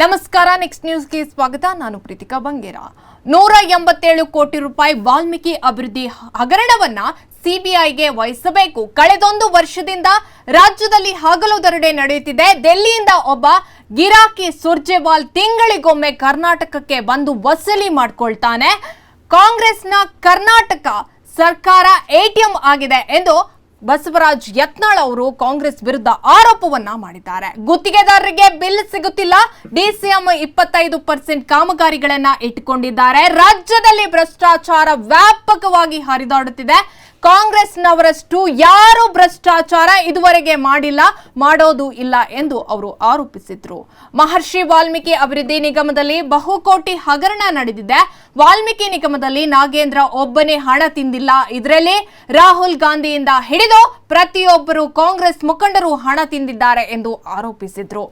ನಮಸ್ಕಾರ ನೆಕ್ಸ್ಟ್ ನ್ಯೂಸ್ಗೆ ಸ್ವಾಗತ. ನಾನು ಪ್ರೀತಿಕಾ ಬಂಗೇರ. ನೂರ ಎಂಬತ್ತೇಳು ಕೋಟಿ ರೂಪಾಯಿ ವಾಲ್ಮೀಕಿ ಅಭಿವೃದ್ಧಿ ಹಗರಣವನ್ನ ಸಿಬಿಐಗೆ ವಹಿಸಬೇಕು. ಕಳೆದೊಂದು ವರ್ಷದಿಂದ ರಾಜ್ಯದಲ್ಲಿ ಹಗಲು ದರಡೆ ನಡೆಯುತ್ತಿದೆ. ದೆಲ್ಲಿಯಿಂದ ಒಬ್ಬ ಗಿರಾಕಿ ಸುರ್ಜೇವಾಲ್ ತಿಂಗಳಿಗೊಮ್ಮೆ ಕರ್ನಾಟಕಕ್ಕೆ ಬಂದು ವಸೂಲಿ ಮಾಡ್ಕೊಳ್ತಾನೆ. ಕಾಂಗ್ರೆಸ್ನ ಕರ್ನಾಟಕ ಸರ್ಕಾರ ಎಟಿಎಂ ಆಗಿದೆ ಎಂದು ಬಸವರಾಜ್ ಯತ್ನಾಳ್ ಅವರು ಕಾಂಗ್ರೆಸ್ ವಿರುದ್ಧ ಆರೋಪವನ್ನ ಮಾಡಿದ್ದಾರೆ. ಗುತ್ತಿಗೆದಾರರಿಗೆ ಬಿಲ್ ಸಿಗುತ್ತಿಲ್ಲ. ಡಿಸಿಎಂ ಇಪ್ಪತ್ತೈದು ಪರ್ಸೆಂಟ್ ಕಾಮಗಾರಿಗಳನ್ನ ಇಟ್ಟುಕೊಂಡಿದ್ದಾರೆ. ರಾಜ್ಯದಲ್ಲಿ ಭ್ರಷ್ಟಾಚಾರ ವ್ಯಾಪಕವಾಗಿ ಹರಿದಾಡುತ್ತಿದೆ. ಕಾಂಗ್ರೆಸ್ನವರಷ್ಟು ಯಾರು ಭ್ರಷ್ಟಾಚಾರ ಇದುವರೆಗೆ ಮಾಡಿಲ್ಲ, ಮಾಡೋದು ಇಲ್ಲ ಎಂದು ಅವರು ಆರೋಪಿಸಿದ್ರು. ಮಹರ್ಷಿ ವಾಲ್ಮೀಕಿ ಅಭಿವೃದ್ಧಿ ನಿಗಮದಲ್ಲಿ ಬಹುಕೋಟಿ ಹಗರಣ ನಡೆದಿದೆ. ವಾಲ್ಮೀಕಿ ನಿಗಮದಲ್ಲಿ ನಾಗೇಂದ್ರ ಒಬ್ಬನೇ ಹಣ ತಿಂದಿಲ್ಲ. ಇದರಲ್ಲಿ ರಾಹುಲ್ ಗಾಂಧಿಯಿಂದ ಹಿಡಿದು ಪ್ರತಿಯೊಬ್ಬರು ಕಾಂಗ್ರೆಸ್ ಮುಖಂಡರು ಹಣ ತಿಂದಿದ್ದಾರೆ ಎಂದು ಆರೋಪಿಸಿದ್ರು.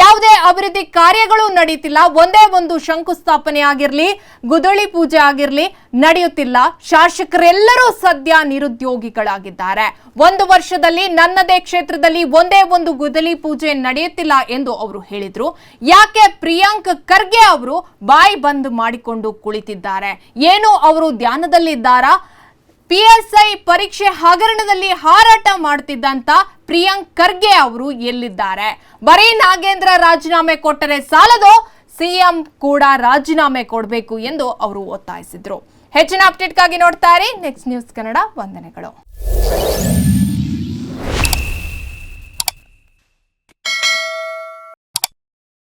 ಯಾವುದೇ ಅಭಿವೃದ್ಧಿ ಕಾರ್ಯಗಳು ನಡೆಯುತ್ತಿಲ್ಲ ಒಂದೇ ಒಂದು ಶಂಕುಸ್ಥಾಪನೆ ಆಗಿರಲಿ, ಗುದಳಿ ಪೂಜೆ ಆಗಿರಲಿ, ನಡೆಯುತ್ತಿಲ್ಲ. ಶಾಸಕರೆಲ್ಲರೂ ಸದ್ಯ ನಿರುದ್ಯೋಗಿಗಳಾಗಿದ್ದಾರೆ. ಒಂದು ವರ್ಷದಲ್ಲಿ ನನ್ನದೇ ಕ್ಷೇತ್ರದಲ್ಲಿ ಒಂದೇ ಒಂದು ಗುದಲಿ ಪೂಜೆ ನಡೆಯುತ್ತಿಲ್ಲ ಎಂದು ಅವರು ಹೇಳಿದ್ರು. ಯಾಕೆ ಪ್ರಿಯಾಂಕ್ ಖರ್ಗೆ ಅವರು ಬಾಯಿ ಬಂದ್ ಮಾಡಿಕೊಂಡು ಕುಳಿತಿದ್ದಾರೆ? ಏನು ಅವರು ಧ್ಯಾನದಲ್ಲಿದ್ದಾರಾ? ಪಿಎಸ್ಐ ಪರೀಕ್ಷೆ ಹಗರಣದಲ್ಲಿ ಹಾರಾಟ ಮಾಡುತ್ತಿದ್ದಂತ ಪ್ರಿಯಾಂಕ್ ಖರ್ಗೆ ಅವರು ಎಲ್ಲಿದ್ದಾರೆ? ಬರೀ ನಾಗೇಂದ್ರ ರಾಜೀನಾಮೆ ಕೊಟ್ಟರೆ ಸಾಲದು? ಸಿಎಂ ಕೂಡ ರಾಜೀನಾಮೆ ಕೊಡಬೇಕು ಎಂದು ಅವರು ಒತ್ತಾಯಿಸಿದ್ರು. ಹೆಚ್ಚಿನ ಅಪ್ಡೇಟ್ಗಾಗಿ ನೋಡ್ತಾ ಇರಿ. ನೆಕ್ಸ್ಟ್ ನ್ಯೂಸ್ ಕನ್ನಡ ವಂದನೆಗಳು.